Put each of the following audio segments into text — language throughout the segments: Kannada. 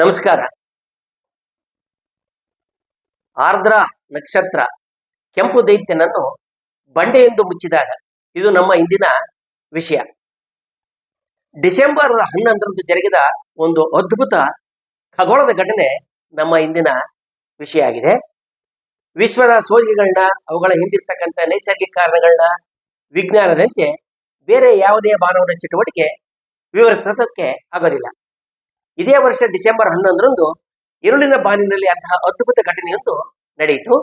ನಮಸ್ಕಾರ. ಆರ್ದ್ರ ನಕ್ಷತ್ರ ಕೆಂಪು ದೈತ್ಯನನ್ನು ಬಂಡೆಯೆಂದು ಮುಚ್ಚಿದಾಗ ಇದು ನಮ್ಮ ಇಂದಿನ ವಿಷಯ. ಡಿಸೆಂಬರ್ ಹನ್ನೊಂದರಂದು ಜರುಗಿದ ಒಂದು ಅದ್ಭುತ ಖಗೋಳದ ಘಟನೆ ನಮ್ಮ ಇಂದಿನ ವಿಷಯ ಆಗಿದೆ. ವಿಶ್ವದ ಸೋಜಿಗಳನ್ನ, ಅವುಗಳ ಹಿಂದಿರ್ತಕ್ಕಂಥ ನೈಸರ್ಗಿಕ ಕಾರಣಗಳನ್ನ, ವಿಜ್ಞಾನದಂತೆ ಬೇರೆ ಯಾವುದೇ ಮಾನವನ ಚಟುವಟಿಕೆ ವಿವರಿಸೋದಕ್ಕೆ ಆಗೋದಿಲ್ಲ. ಇದೇ ವರ್ಷ ಡಿಸೆಂಬರ್ ಹನ್ನೊಂದರಂದು ಇರುಳಿನ ಬಾನಿನಲ್ಲಿ ಅಂತಹ ಅದ್ಭುತ ಘಟನೆಯೊಂದು ನಡೆಯಿತು.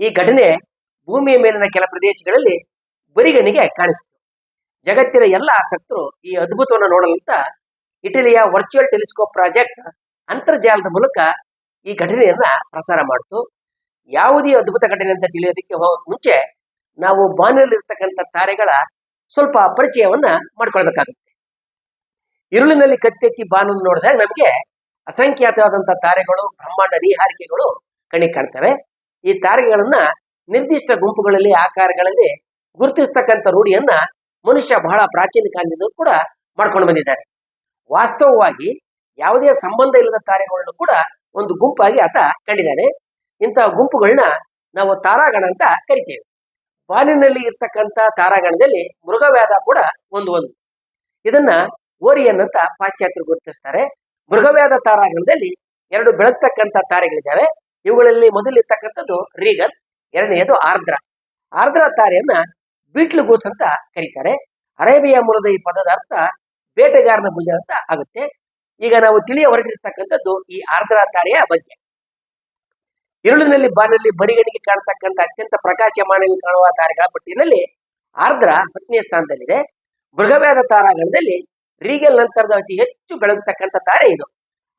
ಈ ಘಟನೆ ಭೂಮಿಯ ಮೇಲಿನ ಕೆಲ ಪ್ರದೇಶಗಳಲ್ಲಿ ಬರಿಗಣಿಗೆ ಕಾಣಿಸಿತು. ಜಗತ್ತಿನ ಎಲ್ಲ ಆಸಕ್ತರು ಈ ಅದ್ಭುತವನ್ನು ನೋಡಲಂತ ಇಟಲಿಯ ವರ್ಚುವಲ್ ಟೆಲಿಸ್ಕೋಪ್ ಪ್ರಾಜೆಕ್ಟ್ ಅಂತರ್ಜಾಲದ ಮೂಲಕ ಈ ಘಟನೆಯನ್ನ ಪ್ರಸಾರ ಮಾಡಿತು. ಯಾವುದೇ ಅದ್ಭುತ ಘಟನೆ ಅಂತ ತಿಳಿಯೋದಕ್ಕೆ ಹೋಗೋ ಮುಂಚೆ ನಾವು ಬಾನಿನಲ್ಲಿರ್ತಕ್ಕಂಥ ತಾರೆಗಳ ಸ್ವಲ್ಪ ಪರಿಚಯವನ್ನ ಮಾಡ್ಕೊಳ್ಬೇಕಾಗುತ್ತೆ. ഇരുಳಿನಲ್ಲಿ ಕತ್ತೆತ್ತಿ ಬಾನನ್ನು ನೋಡಿದಾಗ ನಮಗೆ ಅಸಂಖ್ಯಾತವಾದಂತಹ ತಾರೆಗಳು, ಬ್ರಹ್ಮಾಂಡ ನೀಹಾರಿಕೆಗಳು ಕಣಿ ಕಾಣ್ತವೆ. ಈ ತಾರೆಗಳನ್ನ ನಿರ್ದಿಷ್ಟ ಗುಂಪುಗಳಲ್ಲಿ, ಆಕಾರಗಳಲ್ಲಿ ಗುರುತಿಸ್ತಕ್ಕಂಥ ರೂಢಿಯನ್ನ ಮನುಷ್ಯ ಬಹಳ ಪ್ರಾಚೀನ ಕಾಲದಿಂದ ಕೂಡ ಮಾಡ್ಕೊಂಡು ಬಂದಿದ್ದಾರೆ. ವಾಸ್ತವವಾಗಿ ಯಾವುದೇ ಸಂಬಂಧ ಇಲ್ಲದ ತಾರೆಗಳನ್ನು ಕೂಡ ಒಂದು ಗುಂಪಾಗಿ ಆತ ಕಂಡಿದ್ದಾನೆ. ಇಂತಹ ಗುಂಪುಗಳನ್ನ ನಾವು ತಾರಾಗಣ ಅಂತ ಕರಿತೇವೆ. ಬಾನಿನಲ್ಲಿ ಇರ್ತಕ್ಕಂಥ ತಾರಾಗಣದಲ್ಲಿ ಮೃಗವ್ಯಾಧ ಕೂಡ ಒಂದು ಒಂದು. ಇದನ್ನ ಓರಿಯನ್ ಅಂತ ಪಾಶ್ಚಾತ್ಯರು ಗುರುತಿಸ್ತಾರೆ. ಮೃಗವ್ಯಾದ ತಾರಾಗಣದಲ್ಲಿ ಎರಡು ಬೆಳಗ್ತಕ್ಕಂಥ ತಾರೆಗಳಿದ್ದಾವೆ. ಇವುಗಳಲ್ಲಿ ಮೊದಲಿರ್ತಕ್ಕಂಥದ್ದು ರೀಗನ್ ಎರಡನೆಯದು ಆರ್ದ್ರ. ಆರ್ದ್ರ ತಾರೆಯನ್ನ ಬೀಟ್ಲು ಗೂಸ್ ಅಂತ ಕರೀತಾರೆ. ಅರೇಬಿಯಾ ಮೂಲದ ಈ ಪದದ ಅರ್ಥ ಬೇಟೆಗಾರನ ಭುಜ ಅಂತ ಆಗುತ್ತೆ. ಈಗ ನಾವು ತಿಳಿಯ ಹೊರಟಿರ್ತಕ್ಕಂಥದ್ದು ಈ ಆರ್ದ್ರ ತಾರೆಯ ಬಗ್ಗೆ. ಇರುಳಿನಲ್ಲಿ ಬಾನಲ್ಲಿ ಬರಿಗಣಿಗೆ ಕಾಣತಕ್ಕಂಥ ಅತ್ಯಂತ ಪ್ರಕಾಶಮಾನವಾಗಿ ಕಾಣುವ ತಾರೆಗಳ ಪಟ್ಟಿಯಲ್ಲಿ ಆರ್ದ್ರ ಹತ್ತನೇ ಸ್ಥಾನದಲ್ಲಿದೆ. ಮೃಗವ್ಯಾದ ತಾರಾಗಣದಲ್ಲಿ ರೀಗಲ್ ನಂತರದ ಅತಿ ಹೆಚ್ಚು ಬೆಳಗತಕ್ಕಂಥ ತಾರೆ ಇದು.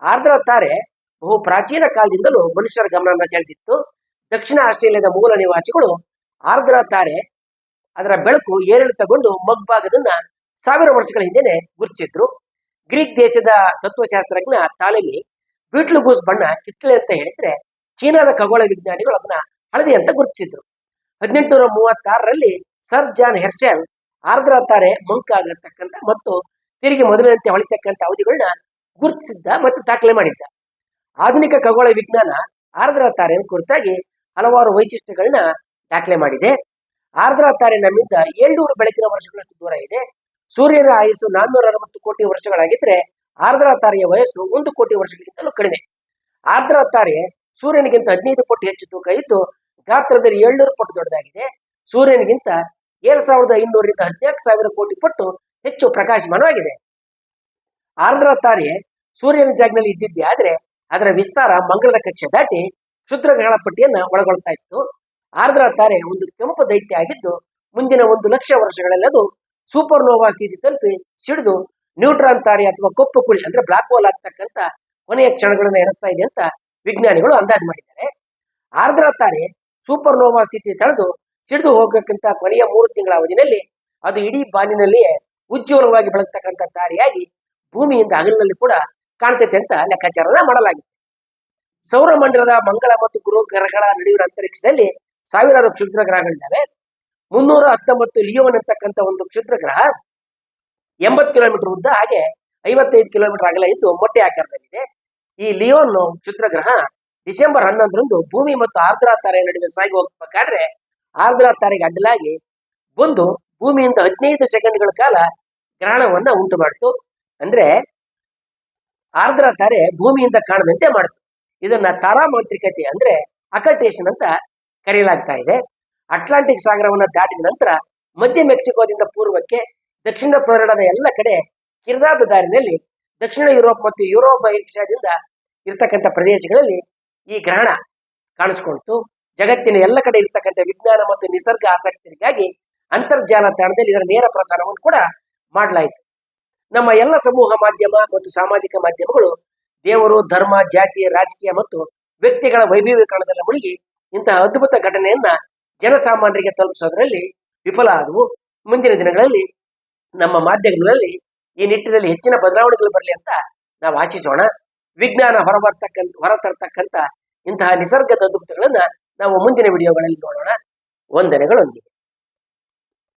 ಆರ್ದ್ರ ತಾರೆ ಬಹು ಪ್ರಾಚೀನ ಕಾಲದಿಂದಲೂ ಮನುಷ್ಯರ ಗಮನವನ್ನು ಸೆಳೆದಿತ್ತು. ದಕ್ಷಿಣ ಆಸ್ಟ್ರೇಲಿಯಾದ ಮೂಲ ನಿವಾಸಿಗಳು ಆರ್ದ್ರ ತಾರೆ ಅದರ ಬೆಳಕು ಏರಿಳಿತಗೊಂಡು ಮಗ್ಭಾಗದನ್ನ ಸಾವಿರ ವರ್ಷಗಳ ಹಿಂದೆನೆ ಗುರುತಿಸಿದ್ರು. ಗ್ರೀಕ್ ದೇಶದ ತತ್ವಶಾಸ್ತ್ರಜ್ಞ ತಾಲೆಮಿ ಬೀಟ್ಲುಗೂಸ್ ಬಣ್ಣ ಕಿತ್ತಳೆ ಅಂತ ಹೇಳಿದ್ರೆ ಚೀನಾದ ಖಗೋಳ ವಿಜ್ಞಾನಿಗಳು ಅದನ್ನ ಹಳದಿ ಅಂತ ಗುರುತಿಸಿದ್ರು. ಹದಿನೆಂಟುನೂರ ಮೂವತ್ತಾರರಲ್ಲಿ ಸರ್ ಜಾನ್ ಹೆರ್ಷೆಲ್ ಆರ್ದ್ರ ತಾರೆ ಮಂಕಾಗಿರ್ತಕ್ಕಂಥ ಮತ್ತು ತಿರುಗಿ ಮೊದಲಿನಂತೆ ಹೊಳಿತಕ್ಕಂಥ ಅವಧಿಗಳನ್ನ ಗುರುತಿಸಿದ್ದ ಮತ್ತು ದಾಖಲೆ ಮಾಡಿದ್ದ. ಆಧುನಿಕ ಖಗೋಳ ವಿಜ್ಞಾನ ಆರ್ದ್ರ ತಾರೆಯ ಕುರಿತಾಗಿ ಹಲವಾರು ವೈಶಿಷ್ಟ್ಯಗಳನ್ನ ದಾಖಲೆ ಮಾಡಿದೆ. ಆರ್ದ್ರ ತಾರೆ ನಮ್ಮಿಂದ ಏಳ್ನೂರು ಬೆಳಕಿನ ವರ್ಷಗಳಷ್ಟು ದೂರ ಇದೆ. ಸೂರ್ಯನ ಆಯಸ್ಸು ನಾನ್ನೂರ ಅರವತ್ತು ಕೋಟಿ ವರ್ಷಗಳಾಗಿದ್ರೆ ಆರ್ದ್ರ ತಾರೆಯ ವಯಸ್ಸು ಒಂದು ಕೋಟಿ ವರ್ಷಗಳಿಗಿಂತಲೂ ಕಡಿಮೆ. ಆರ್ದ್ರ ತಾರೆ ಸೂರ್ಯನಿಗಿಂತ ಹದಿನೈದು ಕೋಟಿ ಹೆಚ್ಚು ತೂಕ ಇದ್ದು ಗಾತ್ರದಲ್ಲಿ ಏಳ್ನೂರು ಪಟ್ಟು ದೊಡ್ಡದಾಗಿದೆ. ಸೂರ್ಯನಿಗಿಂತ ಏಳು ಸಾವಿರದ ಐನೂರರಿಂದ ಹದಿನಾಲ್ಕು ಸಾವಿರ ಕೋಟಿ ಪಟ್ಟು ಹೆಚ್ಚು ಪ್ರಕಾಶಮಾನವಾಗಿದೆ. ಆರ್ದ್ರ ತಾರೆ ಸೂರ್ಯನ ಜಾಗನಲ್ಲಿ ಇದ್ದಿದ್ದೆ ಆದ್ರೆ ಅದರ ವಿಸ್ತಾರ ಮಂಗಳದ ಕಕ್ಷೆ ದಾಟಿ ಕ್ಷುದ್ರ ಗ್ರಹಣ ಪಟ್ಟಿಯನ್ನು ಒಳಗೊಳ್ತಾ ಇತ್ತು. ಆರ್ದ್ರ ತಾರೆ ಒಂದು ಕೆಂಪು ದೈತ್ಯ ಆಗಿದ್ದು ಮುಂದಿನ ಒಂದು ಲಕ್ಷ ವರ್ಷಗಳಲ್ಲಿ ಅದು ಸೂಪರ್ ನೋವಾ ಸ್ಥಿತಿ ತಲುಪಿ ಸಿಡಿದು ನ್ಯೂಟ್ರಾನ್ ತಾರೆ ಅಥವಾ ಕಪ್ಪು ಕುಳಿ ಅಂದ್ರೆ ಬ್ಲಾಕ್ ಹೋಲ್ ಆಗ್ತಕ್ಕಂಥ ಕೊನೆಯ ಕ್ಷಣಗಳನ್ನು ಎಣಿಸ್ತಾ ಇದೆ ಅಂತ ವಿಜ್ಞಾನಿಗಳು ಅಂದಾಜು ಮಾಡಿದ್ದಾರೆ. ಆರ್ದ್ರ ತಾರೆ ಸೂಪರ್ ನೋವಾ ಸ್ಥಿತಿ ತಳೆದು ಸಿಡಿದು ಹೋಗಕ್ಕಿಂತ ಕೊನೆಯ ಮೂರು ತಿಂಗಳ ಅವಧಿನಲ್ಲಿ ಅದು ಇಡೀ ಬಾನಿನಲ್ಲಿಯೇ ಉಜ್ವಲವಾಗಿ ಬೆಳಗ್ತಕ್ಕಂಥ ದಾರಿಯಾಗಿ ಭೂಮಿಯಿಂದ ಅಗಲಿನಲ್ಲಿ ಕೂಡ ಕಾಣ್ತೈತೆ ಅಂತ ಲೆಕ್ಕಾಚಾರನ ಮಾಡಲಾಗಿದೆ. ಸೌರಮಂಡಲದ ಮಂಗಳ ಮತ್ತು ಗುರು ಗ್ರಹಗಳ ನಡುವಿನ ಅಂತರಿಕ್ಷದಲ್ಲಿ ಸಾವಿರಾರು ಕ್ಷುದ್ರ ಗ್ರಹಗಳಿದ್ದಾವೆ. ಮುನ್ನೂರ ಹತ್ತೊಂಬತ್ತು ಲಿಯೋನ್ ಅಂತಕ್ಕಂಥ ಒಂದು ಕ್ಷುದ್ರ ಗ್ರಹ ಎಂಬತ್ತು ಕಿಲೋಮೀಟರ್ ಉದ್ದ ಹಾಗೆ ಐವತ್ತೈದು ಕಿಲೋಮೀಟರ್ ಅಗಲ ಇದ್ದು ಮೊಟ್ಟೆ ಆಕಾರದಲ್ಲಿದೆ. ಈ ಲಿಯೋನ್ ಕ್ಷುದ್ರ ಗ್ರಹ ಡಿಸೆಂಬರ್ ಹನ್ನೊಂದರಂದು ಭೂಮಿ ಮತ್ತು ಆರ್ದ್ರ ತಾರೆ ನಡುವೆ ಸಾಗಿ ಹೋಗ್ಬೇಕಾದ್ರೆ ಆರ್ದ್ರ ತಾರೆಗೆ ಅಡ್ಡಲಾಗಿ ಬಂದು ಭೂಮಿಯಿಂದ ಹದಿನೈದು ಸೆಕೆಂಡ್ಗಳ ಕಾಲ ಗ್ರಹಣವನ್ನ ಉಂಟು ಮಾಡ್ತು. ಅಂದ್ರೆ ಆರ್ದ್ರ ತಾರೆ ಭೂಮಿಯಿಂದ ಕಾಣದಂತೆ ಮಾಡ್ತು. ಇದನ್ನ ತಾರಾಮಾಂತ್ರಿಕತೆ ಅಂದ್ರೆ ಅಕಟೇಶನ್ ಅಂತ ಕರೆಯಲಾಗ್ತಾ ಇದೆ. ಅಟ್ಲಾಂಟಿಕ್ ಸಾಗರವನ್ನ ದಾಟಿದ ನಂತರ ಮಧ್ಯ ಮೆಕ್ಸಿಕೋದಿಂದ ಪೂರ್ವಕ್ಕೆ ದಕ್ಷಿಣ ಫ್ಲೋರಿಡಾದ ಎಲ್ಲ ಕಡೆ ಕಿರಿದಾದ ದಾರಿನಲ್ಲಿ ದಕ್ಷಿಣ ಯುರೋಪ್ ಮತ್ತು ಯುರೋಪ್ ಏಷ್ಯಾದಿಂದ ಇರ್ತಕ್ಕಂಥ ಪ್ರದೇಶಗಳಲ್ಲಿ ಈ ಗ್ರಹಣ ಕಾಣಿಸ್ಕೊಳ್ತು. ಜಗತ್ತಿನ ಎಲ್ಲ ಕಡೆ ಇರ್ತಕ್ಕಂಥ ವಿಜ್ಞಾನ ಮತ್ತು ನಿಸರ್ಗ ಆಸಕ್ತರಿಗಾಗಿ ಅಂತರ್ಜಾಲ ತಾಣದಲ್ಲಿ ಇದರ ನೇರ ಪ್ರಸಾರವನ್ನು ಕೂಡ ಮಾಡಲಾಯಿತು. ನಮ್ಮ ಎಲ್ಲ ಸಮೂಹ ಮಾಧ್ಯಮ ಮತ್ತು ಸಾಮಾಜಿಕ ಮಾಧ್ಯಮಗಳು ದೇವರು, ಧರ್ಮ, ಜಾತಿ, ರಾಜಕೀಯ ಮತ್ತು ವ್ಯಕ್ತಿಗಳ ವೈಭವೀಕರಣದಲ್ಲಿ ಮುಳುಗಿ ಇಂತಹ ಅದ್ಭುತ ಘಟನೆಯನ್ನ ಜನಸಾಮಾನ್ಯರಿಗೆ ತಲುಪಿಸೋದ್ರಲ್ಲಿ ವಿಫಲ ಆದವು. ಮುಂದಿನ ದಿನಗಳಲ್ಲಿ ನಮ್ಮ ಮಾಧ್ಯಮಗಳಲ್ಲಿ ಈ ನಿಟ್ಟಿನಲ್ಲಿ ಹೆಚ್ಚಿನ ಬದಲಾವಣೆಗಳು ಬರಲಿ ಅಂತ ನಾವು ಆಶಿಸೋಣ. ವಿಜ್ಞಾನ ಹೊರಬರ್ತಕ್ಕಂಥ ಹೊರತರ್ತಕ್ಕಂಥ ಇಂತಹ ನಿಸರ್ಗದ ಅದ್ಭುತಗಳನ್ನ ನಾವು ಮುಂದಿನ ವಿಡಿಯೋಗಳಲ್ಲಿ ನೋಡೋಣ. ವಂದನೆಗಳೊಂದಿಗೆ.